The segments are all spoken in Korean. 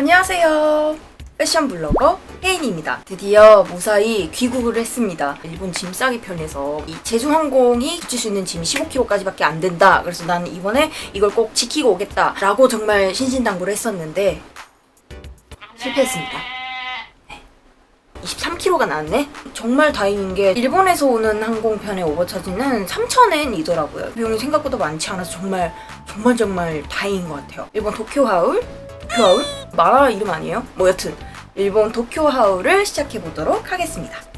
안녕하세요. 패션 블로거 혜인입니다. 드디어 무사히 귀국을 했습니다. 일본 짐 싸기 편에서 이 제주항공이 붙일 수 있는 짐이 15kg까지밖에 안 된다. 그래서 나는 이번에 이걸 꼭 지키고 오겠다라고 정말 신신당부를 했었는데 실패했습니다. 23kg가 나왔네? 정말 다행인 게 일본에서 오는 항공편의 오버차지는 3,000엔이더라고요. 비용이 생각보다 많지 않아서 정말 정말 정말 다행인 것 같아요. 일본 도쿄 하울? 도쿄 하울? 만화 이름 아니에요? 뭐 여튼 일본 도쿄 하울을 시작해 보도록 하겠습니다.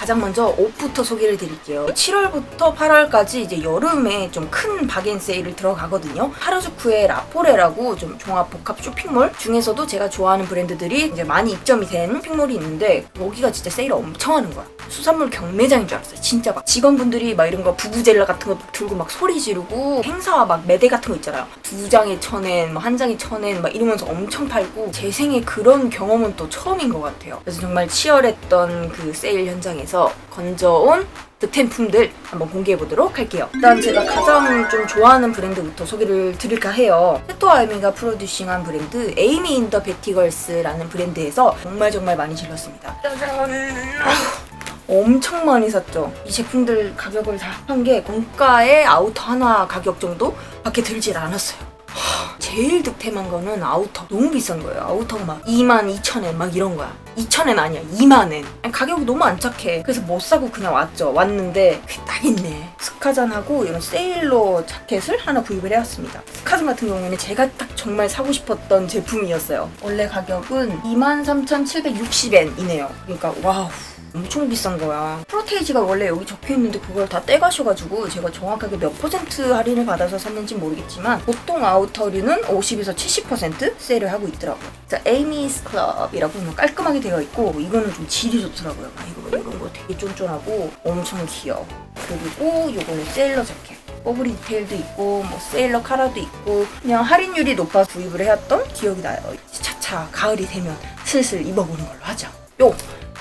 가장 먼저 옷부터 소개를 드릴게요. 7월부터 8월까지 이제 여름에 좀 큰 박앤 세일을 들어가거든요. 하라주쿠의 라포레라고 좀 종합 복합 쇼핑몰 중에서도 제가 좋아하는 브랜드들이 이제 많이 입점이 된 쇼핑몰이 있는데 여기가 진짜 세일을 엄청 하는 거야. 수산물 경매장인 줄 알았어요. 진짜 막 직원분들이 막 이런 거 부부젤라 같은 거 막 들고 막 소리 지르고 행사 막 매대 같은 거 있잖아요. 두 장에 천엔, 뭐 한 장에 천엔 막 이러면서 엄청 팔고 제 생에 그런 경험은 또 처음인 것 같아요. 그래서 정말 치열했던 그 세일 현장에서 건져온 득템품들 한번 공개해 보도록 할게요. 일단 제가 가장 좀 좋아하는 브랜드부터 소개를 드릴까 해요. 세토 아이미가 프로듀싱한 브랜드 에이미 인더 베티걸스라는 브랜드에서 정말 정말 많이 질렀습니다. 엄청 많이 샀죠. 이 제품들 가격을 다 합한 게 공가의 아우터 하나 가격 정도밖에 들질 않았어요. 하, 제일 득템한 거는 아우터. 너무 비싼 거예요. 아우터가 막 2만 2천엔 막 이런 거야. 2천엔 아니야. 2만엔. 가격이 너무 안 착해. 그래서 못 사고 그냥 왔죠. 왔는데 그게 딱 있네. 스카잔하고 이런 세일러 자켓을 하나 구입을 해왔습니다. 스카잔 같은 경우에는 제가 딱 정말 사고 싶었던 제품이었어요. 원래 가격은 23,760엔이네요. 그러니까 와우. 엄청 비싼 거야. 프로테이지가 원래 여기 적혀 있는데 그걸 다 떼가셔가지고 제가 정확하게 몇 퍼센트 할인을 받아서 샀는지 모르겠지만 보통 아우터류는 50에서 70% 세일을 하고 있더라고요. 자, 에이미스 클럽이라고 뭐 깔끔하게 되어 있고 이거는 좀 질이 좋더라고요. 아, 이거 이런 거 되게 쫀쫀하고 엄청 귀여워. 그리고 요거는 세일러 자켓. 버블이 디테일도 있고 뭐 세일러 카라도 있고 그냥 할인율이 높아 구입을 해왔던 기억이 나요. 차차 가을이 되면 슬슬 입어보는 걸로 하죠. 요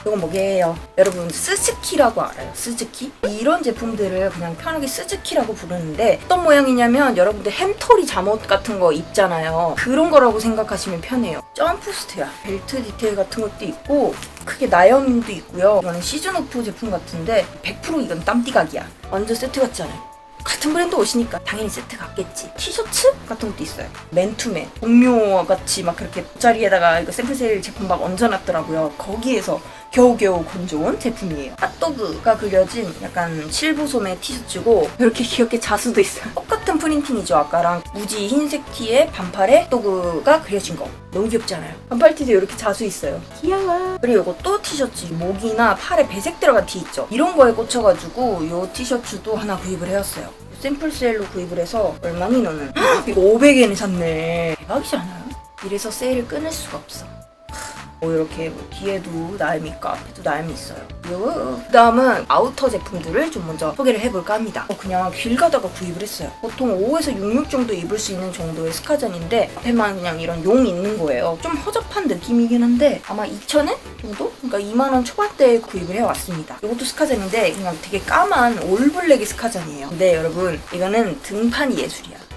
이건 뭐게요? 여러분 스즈키라고 알아요? 스즈키? 이런 제품들을 그냥 편하게 스즈키라고 부르는데 어떤 모양이냐면 여러분들 햄토리 잠옷 같은 거 입잖아요. 그런 거라고 생각하시면 편해요. 점프스트야. 벨트 디테일 같은 것도 있고 크게 나염도 있고요. 이거는 시즌 오프 제품 같은데 100% 이건 땀띠각이야. 완전 세트 같지 않아요? 같은 브랜드 옷이니까 당연히 세트 같겠지. 티셔츠 같은 것도 있어요. 맨투맨, 동묘 같이 막 그렇게 자리에다가 이거 샘플 세일 제품 막 얹어놨더라고요. 거기에서 겨우겨우 건져온 제품이에요. 핫도그가 그려진 약간 실부소매 티셔츠고 이렇게 귀엽게 자수도 있어요. 똑같은 프린팅이죠. 아까랑 무지 흰색 티에 반팔에 핫도그가 그려진 거. 너무 귀엽지 않아요? 반팔 티도 이렇게 자수 있어요. 귀여워. 그리고 이것도 티셔츠 목이나 팔에 배색 들어간 티 있죠. 이런 거에 꽂혀가지고 이 티셔츠도 하나 구입을 해왔어요. 샘플 세일로 구입을 해서 얼마니 너는? 이거 500엔에 샀네. 대박이지 않아요? 이래서 세일을 끊을 수가 없어. 뭐 이렇게 뭐 뒤에도 나임이 있고 앞에도 나임이 있어요. 그 다음은 아우터 제품들을 좀 먼저 소개를 해볼까 합니다. 어, 그냥 길 가다가 구입을 했어요. 보통 5에서 66 정도 입을 수 있는 정도의 스카전인데 앞에만 그냥 이런 용 있는 거예요. 좀 허접한 느낌이긴 한데 아마 2,000엔 정도? 그러니까 2만 원 초반대에 구입을 해왔습니다. 이것도 스카전인데 그냥 되게 까만 올블랙의 스카전이에요. 근데 여러분 이거는 등판 예술이야.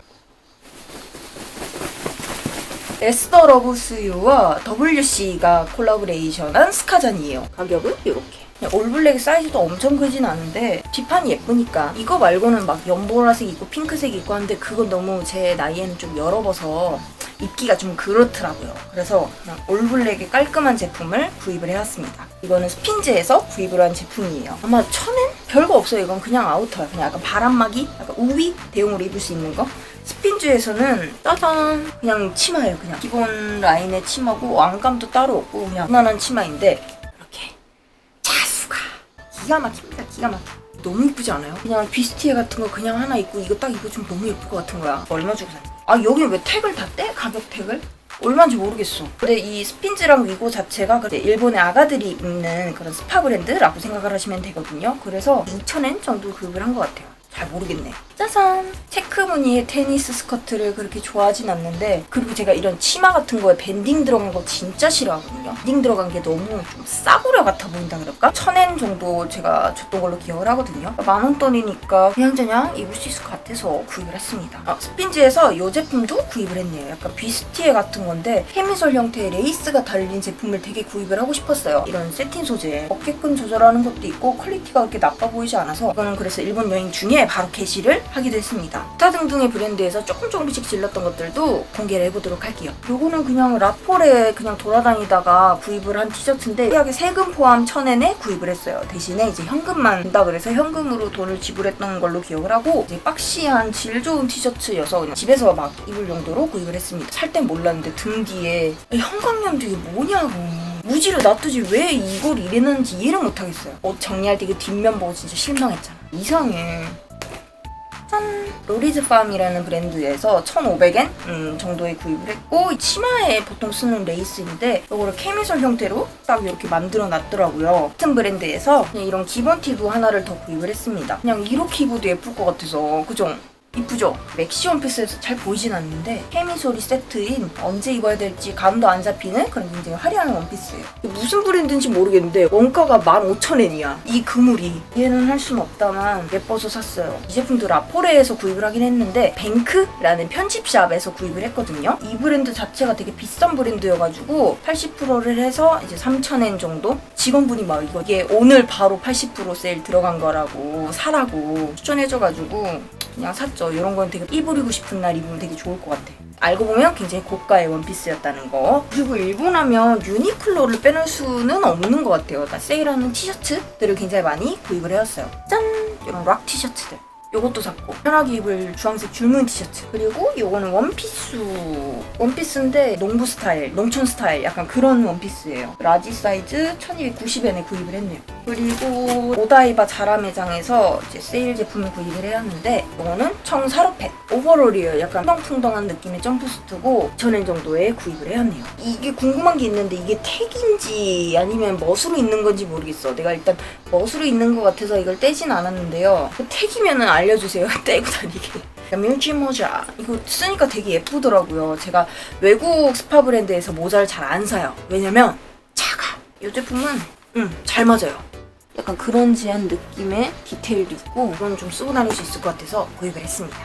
에스더 러브스유와 WC가 콜라보레이션한 스카잔이에요. 가격은 이렇게. 올블랙 사이즈도 엄청 크진 않은데 뒷판이 예쁘니까 이거 말고는 막 연보라색 있고 핑크색 있고 한데 그건 너무 제 나이에는 좀 열어봐서 입기가 좀 그렇더라고요. 그래서 그냥 올블랙의 깔끔한 제품을 구입을 해왔습니다. 이거는 스핀즈에서 구입을 한 제품이에요. 아마 천엔? 별거 없어요. 이건 그냥 아우터야. 그냥 약간 바람막이? 약간 우비 대용으로 입을 수 있는 거. 스핀즈에서는 짜잔 그냥 치마예요. 그냥 기본 라인의 치마고 왕감도 따로 없고 그냥 무난한 치마인데 이렇게 자수가 기가 막힙니다. 기가 막혀. 너무 이쁘지 않아요? 그냥 비스티에 같은 거 그냥 하나 입고 이거 딱 입어주면 너무 예쁠 것 같은 거야. 얼마 주고 샀니? 아 여기 왜 택을 다 떼? 가격 택을? 얼마인지 모르겠어. 근데 이 스핀즈랑 위고 자체가 일본의 아가들이 입는 그런 스파 브랜드라고 생각을 하시면 되거든요. 그래서 2,000엔 정도 구입을 한 것 같아요. 잘 모르겠네. 짜잔! 체크 무늬의 테니스 스커트를 그렇게 좋아하진 않는데 그리고 제가 이런 치마 같은 거에 밴딩 들어간 거 진짜 싫어하거든요. 밴딩 들어간 게 너무 좀 싸구려 같아 보인다 그럴까? 천엔 정도 제가 줬던 걸로 기억을 하거든요. 만 원돈이니까 그냥저냥 입을 수 있을 것 같아서 구입을 했습니다. 아, 스핀즈에서 이 제품도 구입을 했네요. 약간 비스티에 같은 건데 케미솔 형태의 레이스가 달린 제품을 되게 구입을 하고 싶었어요. 이런 세틴 소재 어깨끈 조절하는 것도 있고 퀄리티가 그렇게 나빠 보이지 않아서 이거는 그래서 일본 여행 중에 바로 게시를 하기도 했습니다. 스타 등등의 브랜드에서 조금 조금씩 질렀던 것들도 공개를 해보도록 할게요. 요거는 그냥 라폴에 그냥 돌아다니다가 구입을 한 티셔츠인데 예약에 세금 포함 천엔에 구입을 했어요. 대신에 이제 현금만 준다 그래서 현금으로 돈을 지불했던 걸로 기억을 하고 이제 박시한 질 좋은 티셔츠여서 집에서 막 입을 용도로 구입을 했습니다. 살 땐 몰랐는데 등 뒤에 형광염도 이게 뭐냐고. 무지로 놔두지 왜 이걸 이랬는지 이해를 못하겠어요. 옷 정리할 때 그 뒷면 보고 진짜 실망했잖아. 이상해. 짠! 로리즈팜이라는 브랜드에서 1,500엔 음, 정도에 구입을 했고 이 치마에 보통 쓰는 레이스인데 이거를 케미솔 형태로 딱 이렇게 만들어 놨더라고요. 같은 브랜드에서 그냥 이런 기본 티브 하나를 더 구입을 했습니다. 그냥 이렇게 입어도 예쁠 것 같아서 그죠? 이쁘죠? 맥시 원피스에서 잘 보이진 않는데 케미솔이 세트인 언제 입어야 될지 감도 안 잡히는 그런 굉장히 화려한 원피스예요. 무슨 브랜드인지 모르겠는데 원가가 15,000엔이야. 이 그물이 이해는 할 수는 없다만 예뻐서 샀어요. 이 제품도 라포레에서 구입을 하긴 했는데 뱅크라는 편집샵에서 구입을 했거든요. 이 브랜드 자체가 되게 비싼 브랜드여가지고 80%를 해서 이제 3,000엔 정도? 직원분이 막 이거 이게 오늘 바로 80% 세일 들어간 거라고 사라고 추천해줘가지고 그냥 샀죠. 이런 건 되게 입으리고 싶은 날 입으면 되게 좋을 것 같아. 알고 보면 굉장히 고가의 원피스였다는 거. 그리고 일본 하면 유니클로를 빼놓을 수는 없는 것 같아요. 나 세일하는 티셔츠들을 굉장히 많이 구입을 해왔어요. 짠! 이런 락 티셔츠들. 요것도 샀고. 편하게 입을 주황색 줄무늬 티셔츠. 그리고 요거는 원피스 원피스인데 농부 스타일 농촌 스타일. 약간 그런 원피스예요. 라지 사이즈 1290엔에 구입을 했네요. 그리고 오다이바 자라 매장에서 이제 세일 제품을 구입을 해왔는데 요거는 청사로펫 오버롤이에요. 약간 풍덩풍덩한 느낌의 점프수트고 2,000엔 정도에 구입을 해왔네요. 이게 궁금한 게 있는데 이게 택인지 아니면 멋으로 있는 건지 모르겠어. 내가 일단 멋으로 있는 것 같아서 이걸 떼진 않았는데요. 그 택이면은 알려주세요. 떼고 다니게. 뮤지 모자. 이거 쓰니까 되게 예쁘더라고요. 제가 외국 스파 브랜드에서 모자를 잘 안 사요. 왜냐면 작아 이 제품은 음, 잘 맞아요. 약간 그런지한 느낌의 디테일도 있고 이건 좀 쓰고 다닐 수 있을 것 같아서 구입을 했습니다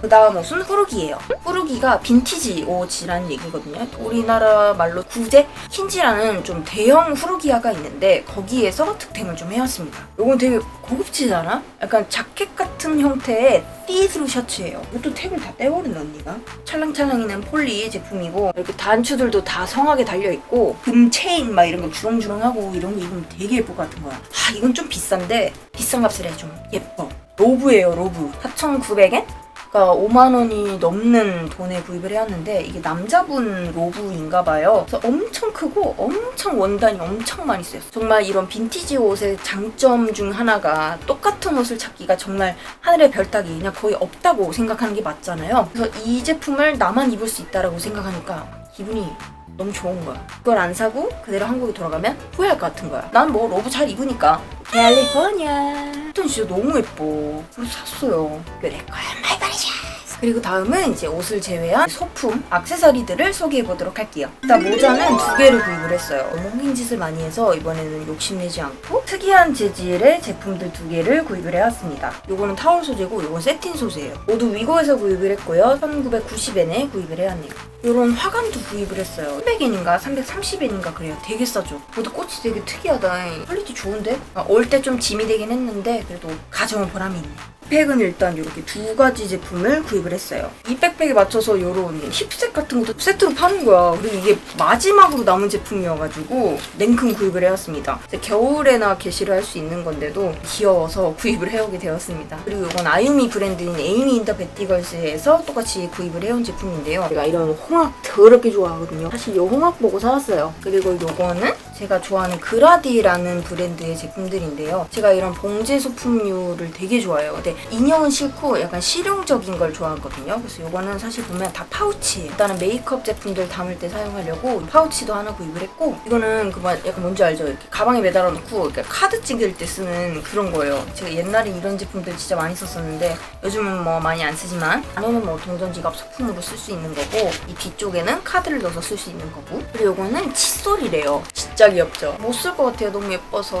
그 다음 옷은 후르기예요. 후르기가 빈티지 옷이라는 얘기거든요. 우리나라 말로 구제? 킨지라는 좀 대형 후르기야가 있는데 거기에서 득템을 좀 해왔습니다. 이건 되게 고급지지 않아? 약간 자켓 같은 형태의 띠스루 셔츠예요. 이것도 택을 다 떼버린 언니가? 찰랑찰랑이는 폴리 제품이고 이렇게 단추들도 다 성하게 달려있고 금 체인 막 이런 거 주렁주렁하고 이런 거 입으면 되게 예쁠 것 같은 거야. 아 이건 좀 비싼데 비싼 값을 해 좀 예뻐 로브예요 로브 4,900엔? 그러니까 5만 원이 넘는 돈에 구입을 해왔는데 이게 남자분 로브인가 봐요. 그래서 엄청 크고 엄청 원단이 엄청 많이 쓰였어요. 정말 이런 빈티지 옷의 장점 중 하나가 똑같은 옷을 찾기가 정말 하늘의 별 따기 그냥 거의 없다고 생각하는 게 맞잖아요. 그래서 이 제품을 나만 입을 수 있다라고 생각하니까 기분이 너무 좋은 거야. 그걸 안 사고 그대로 한국에 돌아가면 후회할 것 같은 거야. 난 뭐 로브 잘 입으니까. 캘리포니아. 일단 진짜 너무 예뻐. 그래서 샀어요. 그래 거야 말 말이야. 그리고 다음은 이제 옷을 제외한 소품, 액세서리들을 소개해 보도록 할게요. 일단 모자는 두 개를 구입을 했어요. 너무 홍인 짓을 많이 해서 이번에는 욕심내지 않고 특이한 재질의 제품들 두 개를 구입을 해왔습니다. 요거는 타월 소재고 요건 세틴 소재예요. 모두 위고에서 구입을 했고요. 1990엔에 구입을 해왔네요. 요런 화관도 구입을 했어요. 300엔인가 330엔인가 그래요. 되게 싸죠. 모두 꽃이 되게 특이하다. 퀄리티 좋은데? 아, 올때 좀 짐이 되긴 했는데 그래도 가져온 보람이 있네. 백은 일단 이렇게 두 가지 제품을 구입을 했어요. 이 백팩에 맞춰서 이런 힙색 같은 것도 세트로 파는 거야. 그리고 이게 마지막으로 남은 제품이어가지고 냉큼 구입을 해왔습니다. 겨울에나 게시를 할 수 있는 건데도 귀여워서 구입을 해오게 되었습니다. 그리고 이건 아유미 브랜드인 에이미 인더 베티걸스에서 똑같이 구입을 해온 제품인데요. 제가 이런 홍학 더럽게 좋아하거든요. 사실 이 홍학 보고 사왔어요. 그리고 요거는 제가 좋아하는 그라디라는 브랜드의 제품들인데요. 제가 이런 봉제 소품류를 되게 좋아해요. 근데 인형은 싫고 약간 실용적인 걸 좋아하거든요. 그래서 이거는 사실 보면 다 파우치. 일단은 메이크업 제품들 담을 때 사용하려고 파우치도 하나 구입을 했고 이거는 그만 약간 뭔지 알죠? 이렇게 가방에 매달아 놓고 이렇게 카드 찍을 때 쓰는 그런 거예요. 제가 옛날에 이런 제품들 진짜 많이 썼었는데 요즘은 뭐 많이 안 쓰지만 안에는 뭐 동전 지갑 소품으로 쓸 수 있는 거고 이 뒤쪽에는 카드를 넣어서 쓸 수 있는 거고 그리고 이거는 칫솔이래요. 진짜 귀엽죠? 못 쓸 것 같아요. 너무 예뻐서.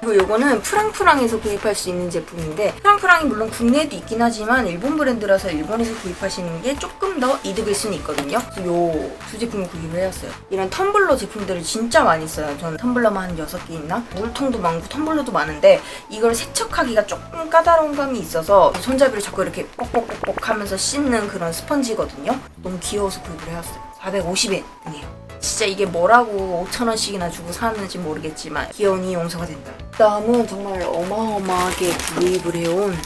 그리고 요거는 프랑프랑에서 구입할 수 있는 제품인데 프랑프랑이 물론 국내에도 있긴 하지만 일본 브랜드라서 일본에서 구입하시는 게 조금 더 이득일 수는 있거든요. 그래서 요 두 제품을 구입을 해왔어요. 이런 텀블러 제품들을 진짜 많이 써요. 저는 텀블러만 한 6개 있나? 물통도 많고 텀블러도 많은데 이걸 세척하기가 조금 까다로운 감이 있어서 손잡이를 자꾸 이렇게 뻑뻑뻑뻑 하면서 씻는 그런 스펀지거든요. 너무 귀여워서 구입을 해왔어요. 450엔이에요. 진짜 이게 뭐라고 5천원씩이나 주고 사는지 모르겠지만 귀여우니 용서가 된다. 다음은 정말 어마어마하게 구입을 해온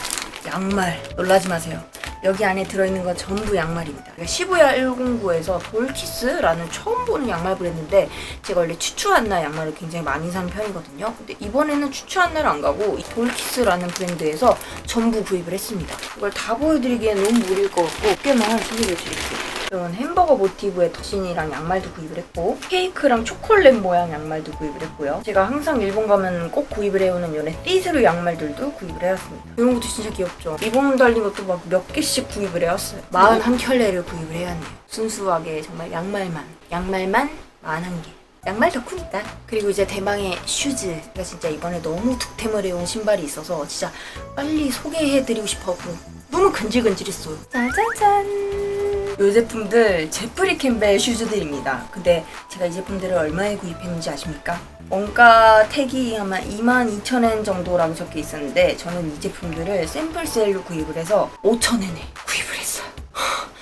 양말. 놀라지 마세요. 여기 안에 들어있는 건 전부 양말입니다. 시부야 109에서 돌키스라는 처음 보는 양말 브랜드인데 제가 원래 추추한나 양말을 굉장히 많이 사는 편이거든요. 근데 이번에는 추추한나를 안 가고 이 돌키스라는 브랜드에서 전부 구입을 했습니다. 이걸 다 보여드리기엔 너무 무리일 것 같고 꽤만 소개해 드릴게요. 이런 햄버거 모티브의 덕신이랑 양말도 구입을 했고 케이크랑 초콜릿 모양 양말도 구입을 했고요. 제가 항상 일본 가면 꼭 구입을 해오는 이런 띠스루 양말들도 구입을 해왔습니다. 이런 것도 진짜 귀엽죠. 리본 달린 것도 막 몇 개씩 구입을 해왔어요. 41 켤레를 구입을 해왔네요. 순수하게 정말 양말만 양말만 41개. 양말 덕후니까. 그리고 이제 대망의 슈즈. 제가 진짜 이번에 너무 득템을 해온 신발이 있어서 진짜 빨리 소개해드리고 싶어서 너무 근질근질했어요. 짜자잔. 이 제품들 제프리 캠벨 슈즈들입니다. 근데 제가 이 제품들을 얼마에 구입했는지 아십니까? 원가 택이 아마 22,000엔 정도라고 적혀 있었는데 저는 이 제품들을 샘플 세일로 구입을 해서 5,000엔에 구입을 했어요.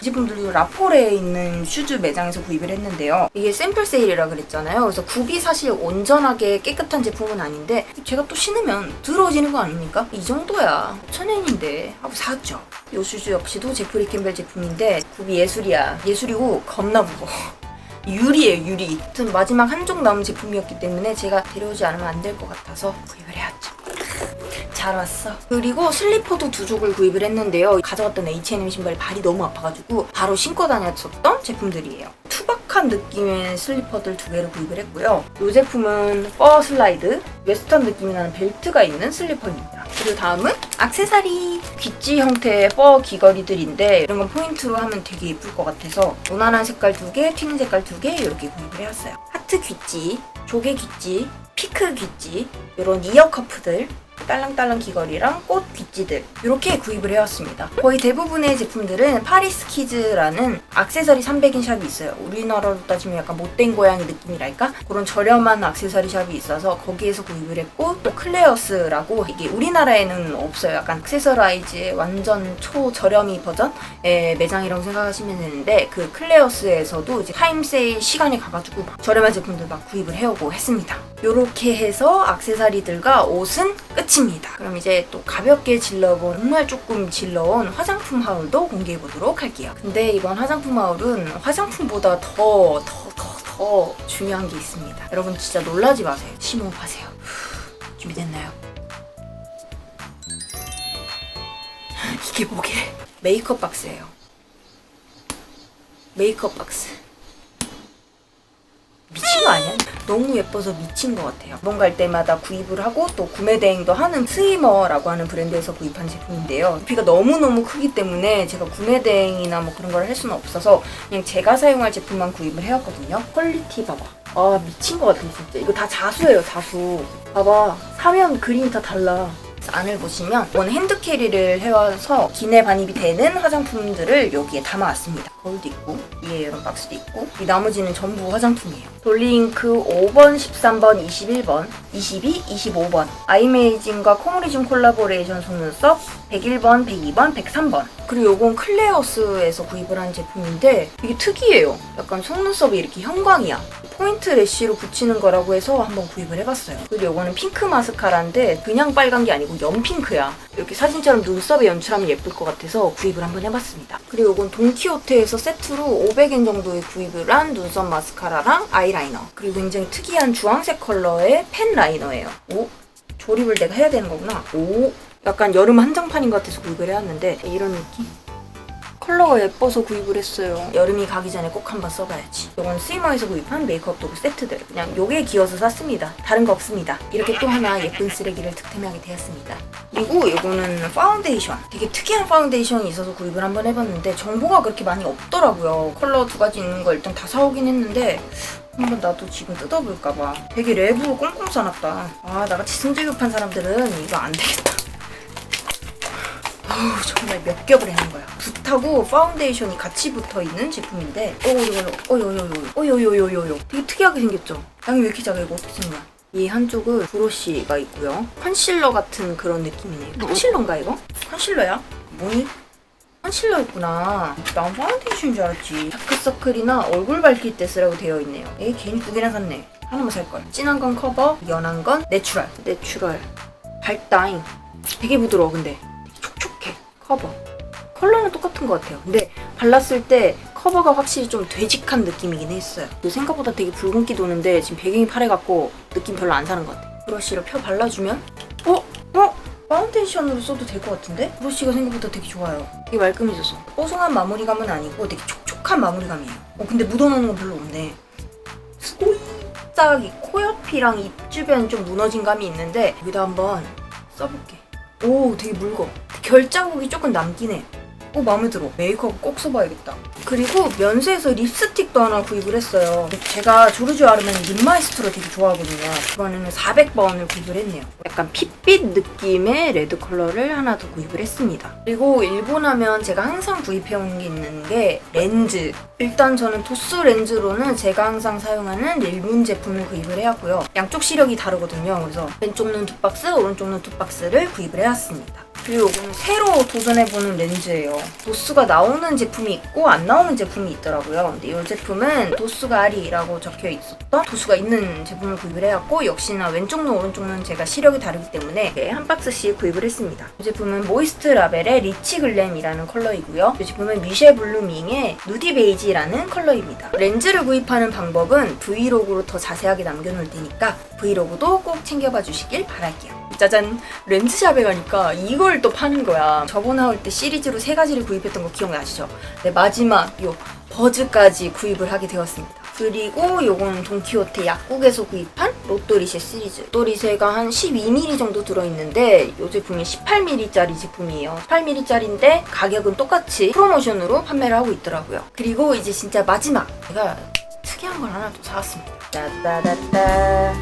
이 제품들도 라폴에 있는 슈즈 매장에서 구입을 했는데요. 이게 샘플 세일이라 그랬잖아요. 그래서 굽이 사실 온전하게 깨끗한 제품은 아닌데 제가 또 신으면 더러워지는 거 아닙니까? 이 정도야. 1000엔인데 하고 샀죠. 이 슈즈 역시도 제프리 캠벨 제품인데 굽이 예술이야. 예술이고 겁나 무거워. 유리예요 유리. 아무튼 마지막 한종 남은 제품이었기 때문에 제가 데려오지 않으면 안 될 것 같아서 구입을 해왔죠. 잘 왔어. 그리고 슬리퍼도 두 족을 구입을 했는데요. 가져갔던 H&M 신발이 발이 너무 아파가지고 바로 신고 다녔었던 제품들이에요. 투박한 느낌의 슬리퍼들 두 개를 구입을 했고요. 이 제품은 퍼 슬라이드, 웨스턴 느낌이 나는 벨트가 있는 슬리퍼입니다. 그리고 다음은 악세사리. 귀찌 형태의 퍼 귀걸이들인데 이런 건 포인트로 하면 되게 예쁠 것 같아서 무난한 색깔 두 개, 튀는 색깔 두 개 이렇게 구입을 해왔어요. 하트 귀찌, 조개 귀찌, 피크 귀찌, 이런 이어 커프들 딸랑딸랑 귀걸이랑 꽃 귀찌들 이렇게 구입을 해왔습니다. 거의 대부분의 제품들은 파리스 키즈라는 악세사리 300인 샵이 있어요. 우리나라로 따지면 약간 못된 고양이 느낌이랄까? 그런 저렴한 악세사리 샵이 있어서 거기에서 구입을 했고 또 클레어스라고 이게 우리나라에는 없어요. 약간 액세서라이즈의 완전 초저렴이 버전의 매장이라고 생각하시면 되는데 그 클레어스에서도 이제 타임 세일 시간이 가가지고 막 저렴한 제품들 막 구입을 해오고 했습니다. 이렇게 해서 악세사리들과 옷은 끝입니다. 그럼 이제 또 가볍게 질러본 정말 조금 질러온 화장품 하울도 공개해 보도록 할게요. 근데 이번 화장품 하울은 화장품보다 더 더 더 더 중요한 게 있습니다. 여러분 진짜 놀라지 마세요. 심호흡하세요. 후, 준비됐나요? 이게 뭐게? 메이크업 박스예요. 메이크업 박스. 미친 거 아니야? 너무 예뻐서 미친 것 같아요. 이번 갈 때마다 구입을 하고 또 구매 대행도 하는 스위머라고 하는 브랜드에서 구입한 제품인데요. 부피가 너무너무 크기 때문에 제가 구매 대행이나 뭐 그런 걸 할 수는 없어서 그냥 제가 사용할 제품만 구입을 해왔거든요. 퀄리티 봐봐. 아 미친 것 같아 진짜. 이거 다 자수예요 자수. 봐봐. 사면 그림이 다 달라. 안을 보시면 원 핸드캐리를 해와서 기내 반입이 되는 화장품들을 여기에 담아왔습니다. 거울도 있고 위에 이런 박스도 있고 이 나머지는 전부 화장품이에요. 돌리잉크 5번, 13번, 21번, 22, 25번 아이메이징과 코모리즘 콜라보레이션 속눈썹 101번, 102번, 103번 그리고 요건 클레어스에서 구입을 한 제품인데 이게 특이해요. 약간 속눈썹이 이렇게 형광이야. 포인트 래쉬로 붙이는 거라고 해서 한번 구입을 해봤어요. 그리고 요거는 핑크 마스카라인데 그냥 빨간 게 아니고 연핑크야. 이렇게 사진처럼 눈썹에 연출하면 예쁠 것 같아서 구입을 한번 해봤습니다. 그리고 요건 돈키호테에서 여기서 세트로 500엔 정도에 구입을 한 눈썹 마스카라랑 아이라이너 그리고 굉장히 특이한 주황색 컬러의 펜 라이너예요. 오 조립을 내가 해야 되는 거구나. 오 약간 여름 한정판인 것 같아서 구입을 해왔는데 이런 느낌? 컬러가 예뻐서 구입을 했어요. 여름이 가기 전에 꼭 한번 써봐야지. 이건 스위머에서 구입한 메이크업 도구 세트들. 그냥 요게 기어서 샀습니다. 다른 거 없습니다. 이렇게 또 하나 예쁜 쓰레기를 득템하게 되었습니다. 그리고 이거는 파운데이션. 되게 특이한 파운데이션이 있어서 구입을 한번 해봤는데 정보가 그렇게 많이 없더라고요. 컬러 두 가지 있는 거 일단 다 사오긴 했는데 한번 나도 지금 뜯어볼까봐. 되게 랩으로 꽁꽁 싸놨다. 아 나같이 승질 급한 사람들은 이거 안 되겠다. 어우 정말 몇 겹을 해놓은 거야. 붓하고 파운데이션이 같이 붙어 있는 제품인데, 오 이거 어요요요 어요요요요요 되게 특이하게 생겼죠. 양이 왜 이렇게 작아 이거 어떻게 생긴? 이 한쪽은 브러쉬가 있고요. 컨실러 같은 그런 느낌이네요. 컨실러인가 이거? 컨실러야? 뭐니? 컨실러였구나. 난 파운데이션인 줄 알았지. 다크서클이나 얼굴 밝힐 때 쓰라고 되어 있네요. 에이 괜히 두 개나 샀네. 하나만 살걸. 진한 건 커버, 연한 건 내추럴. 내추럴. 밝다잉. 되게 부드러워 근데. 커버. 컬러는 똑같은 것 같아요. 근데 발랐을 때 커버가 확실히 좀 되직한 느낌이긴 했어요. 생각보다 되게 붉은기 도는데 지금 배경이 파래갖고 느낌 별로 안 사는 것 같아요. 브러쉬로 펴 발라주면? 어? 어? 파운데이션으로 써도 될 것 같은데? 브러쉬가 생각보다 되게 좋아요. 되게 말끔해져서. 뽀송한 마무리감은 아니고 되게 촉촉한 마무리감이에요. 어 근데 묻어나는 건 별로 없네. 살짝 이 코옆이랑 입 주변 좀 무너진 감이 있는데 여기다 한번 써볼게 오 되게 묽어 결자국이 조금 남긴 해. 오 마음에 들어. 메이크업 꼭 써봐야겠다. 그리고 면세에서 립스틱도 하나 구입을 했어요. 제가 조르주 아르마니 립마이스트로 되게 좋아하거든요. 이번에는 400번을 구입을 했네요. 약간 핏빛 느낌의 레드 컬러를 하나 더 구입을 했습니다. 그리고 일본 하면 제가 항상 구입해온 게 있는 게 렌즈. 일단 저는 도스 렌즈로는 제가 항상 사용하는 일본 제품을 구입을 해왔고요. 양쪽 시력이 다르거든요. 그래서 왼쪽 눈 두 박스, 오른쪽 눈 두 박스를 구입을 해왔습니다. 그리고 이거는 새로 도전해보는 렌즈예요. 도수가 나오는 제품이 있고 안 나오는 제품이 있더라고요. 근데 이 제품은 도수가 아리라고 적혀 있었던 도수가 있는 제품을 구입을 해왔고 역시나 왼쪽 눈 오른쪽 눈 제가 시력이 다르기 때문에 네, 한 박스씩 구입을 했습니다. 이 제품은 모이스트 라벨의 리치 글램이라는 컬러이고요. 이 제품은 미셸 블루밍의 누디 베이지라는 컬러입니다. 렌즈를 구입하는 방법은 브이로그로 더 자세하게 남겨놓을 테니까 브이로그도 꼭 챙겨봐 주시길 바랄게요. 짜잔. 렌즈샵에 가니까 이걸 또 파는 거야. 저번에 할때 시리즈로 세 가지를 구입했던 거 기억나시죠? 네 마지막 요 버즈까지 구입을 하게 되었습니다. 그리고 요거는 돈키호테 약국에서 구입한 로또리쉐 시리즈. 로또리쉐가 한 12mm 정도 들어있는데 이 제품이 18mm짜리 제품이에요. 18mm짜리인데 가격은 똑같이 프로모션으로 판매를 하고 있더라고요. 그리고 이제 진짜 마지막. 제가 특이한 걸 하나 또 사왔습니다. 따따따따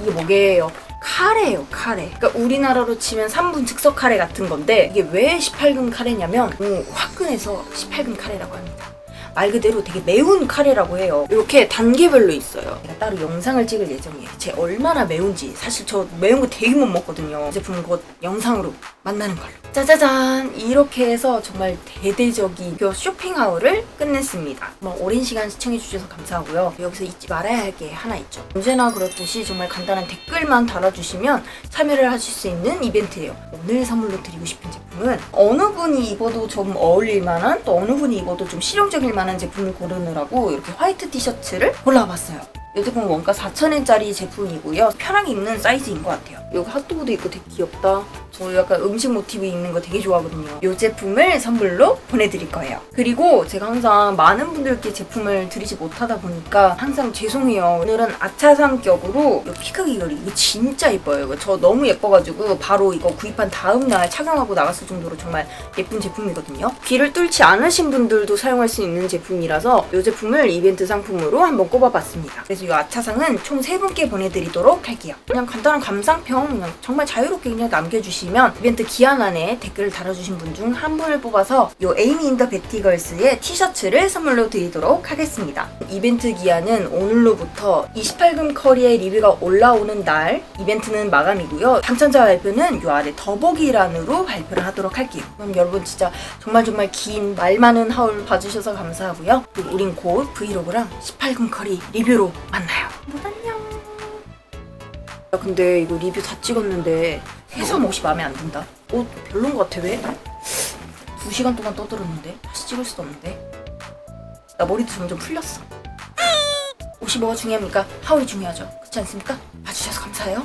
이게 뭐게요? 카레예요, 카레. 그러니까 우리나라로 치면 3분 즉석 카레 같은 건데 이게 왜 18금 카레냐면 너무 화끈해서 18금 카레라고 합니다. 말 그대로 되게 매운 카레라고 해요. 이렇게 단계별로 있어요. 제가 따로 영상을 찍을 예정이에요. 제 얼마나 매운지 사실 저 매운 거 되게 못 먹거든요. 이 제품은 곧 영상으로 만나는 걸로. 짜자잔 이렇게 해서 정말 대대적인 그 쇼핑하울을 끝냈습니다. 뭐 오랜 시간 시청해주셔서 감사하고요. 여기서 잊지 말아야 할 게 하나 있죠. 언제나 그렇듯이 정말 간단한 댓글만 달아주시면 참여를 하실 수 있는 이벤트예요. 오늘 선물로 드리고 싶은 제품은 어느 분이 입어도 좀 어울릴 만한 또 어느 분이 입어도 좀 실용적일 만한 제품을 고르느라고 이렇게 화이트 티셔츠를 골라봤어요. 이 제품은 원가 4,000엔짜리 제품이고요. 편하게 입는 사이즈인 것 같아요. 여기 핫도그도 있고 되게 귀엽다. 저 약간 음식 모티브 있는 거 되게 좋아하거든요. 이 제품을 선물로 보내드릴 거예요. 그리고 제가 항상 많은 분들께 제품을 드리지 못하다 보니까 항상 죄송해요. 오늘은 아차상격으로 이 피크 귀걸이 이거 진짜 예뻐요. 이거 저 너무 예뻐가지고 바로 이거 구입한 다음 날 착용하고 나갔을 정도로 정말 예쁜 제품이거든요. 귀를 뚫지 않으신 분들도 사용할 수 있는 제품이라서 이 제품을 이벤트 상품으로 한번 꼽아봤습니다. 그래서 이 아차상은 총 3분께 보내드리도록 할게요. 그냥 간단한 감상평 그냥 정말 자유롭게 그냥 남겨주시면 이벤트 기한 안에 댓글을 달아주신 분 중 한 분을 뽑아서 이 에이미 인더 베티걸스의 티셔츠를 선물로 드리도록 하겠습니다. 이벤트 기한은 오늘로부터 28금 커리의 리뷰가 올라오는 날 이벤트는 마감이고요. 당첨자 발표는 이 아래 더보기란으로 발표를 하도록 할게요. 그럼 여러분 진짜 정말 정말 긴 말 많은 하울 봐주셔서 감사하고요. 우린 곧 브이로그랑 18금 커리 리뷰로 만나요. 안녕. 야 근데 이거 리뷰 다 찍었는데 해삼 옷이 마음에 안 든다. 옷 별론 것 같아 왜? 두 시간 동안 떠들었는데 다시 찍을 수도 없는데. 나 머리도 점점 풀렸어. 옷이 뭐가 중요합니까? 하울이 중요하죠. 그렇지 않습니까? 봐주셔서 감사해요.